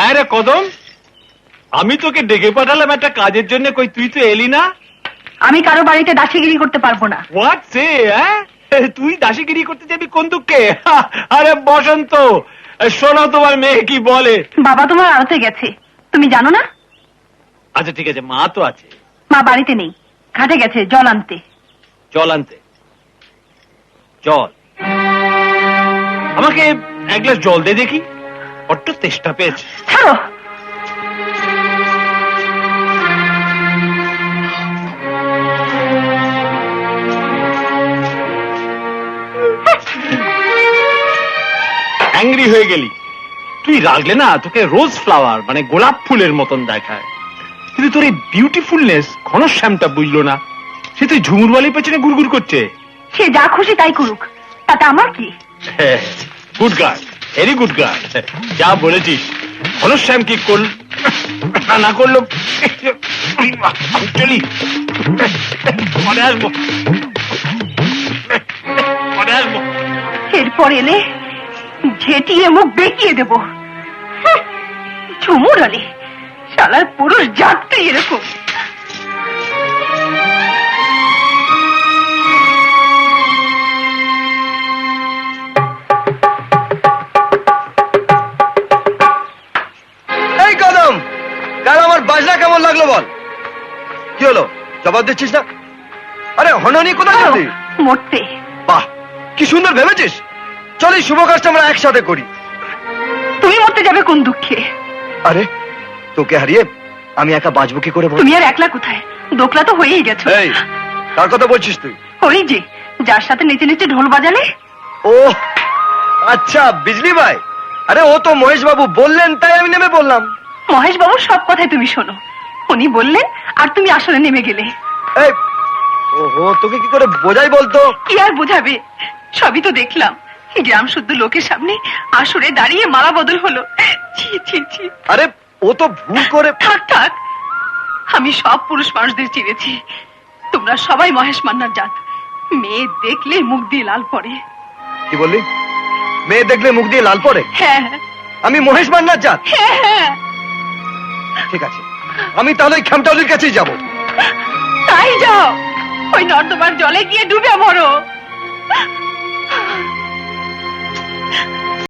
হ্যাঁ রে কদম আমি তোকে ডেকে পাঠালাম একটা কাজের জন্য কই তুই তো এলি না? আমি কারও বাড়িতে দাসিগিরি করতে পারব না। হোয়াট সে হ্যাঁ? তুই দাসিগিরি করতে যাবি কোন দুঃখে? আরে বসন্ত শোনো তোমার মেয়ে কি বলে। বাবা তোমার আড়তে গেছে তুমি জানো না? আচ্ছা ঠিক আছে মা তো আছে। মা বাড়িতে নেই ঘাটে গেছে জল আনতে। জল আনতে। জল। আমাকে এক গ্লাস জল দে দেখি। বড্ড তেষ্টা পেয়েছে। ছাড়ো। অ্যাংরি হয়ে গেলি। তুই রাগলে না তোকে রোজ ফ্লাওয়ার মানে গোলাপ ফুলের মতন দেখায়। কিন্তু তোর এই বিউটিফুলনেস ঘনশ্যামটা বুঝলো না। সে তুই ঝুমুরবালির পেছনে গুড়গুড় করছে। সে যা খুশি তাই করুক। তাতে আমার কি? Good guard very good guard যা বলেছিস। ঘনশ্যাম কি করল না করল। চলি। পরে আসব। পরে আসব। এরপর এলে ঝেটিয়ে মুখ বেঁকিয়ে দেব। ঝুমুর আলী। শালার পুরুষ জাতটাই এরকম। লাগল বল? কি হলো? জবাব দিচ্ছিস না? আরে হননি কোথায় যাবি মরতে। বাহ কি সুন্দর ভেবেছিস? চল এই শুভ কাজটা আমরা একসাথে করি। তুমি মরতে যাবে কোন দুঃখে? আরে তোকে হারিয়ে আমি একা বাঁচবো কি করে তুমি আর একলা কোথায়? দোকলা তো হয়েই গেছো। এই কার কথা বলছিস তুই? ওই যে যার সাথে নিচে নিচে ঢোল বাজালে। ও আচ্ছা বিজলি ভাই। আরে ও তো মহেশ বাবু বললেন তাই আমি নেমে বললাম মহেশ বাবু সব কথাই তুমি শোনো। উনি বললেন আর তুমি আসলে নেমে গেলে। এই ওহো তোকে কি করে বোঝাই বলতো? কি আর বোঝাবে? সবই তো দেখলাম। গ্রাম শুদ্ধ লোকের সামনে আসরে দাঁড়িয়ে মালা বদল হলো। ছি ছি ছি। আরে ও তো ভুল করে থাক থাক। আমি সব পুরুষ মানুষদের চিনেছি। তোমরা সবাই মহেশ মান্নার জাত। মেয়ে দেখলে মুখ দিয়ে লাল পড়ে। কি বললি? মেয়ে দেখলে মুখ দিয়ে লাল পড়ে? হ্যাঁ। আমি মহেশ মান্নার জাত? হ্যাঁ হ্যাঁ। ঠিক আছে। আমি তাহলে ওই খামটাউলির কাছেই যাব। তাই যাও। ওই নর্দমার জলে গিয়ে ডুবে মরো।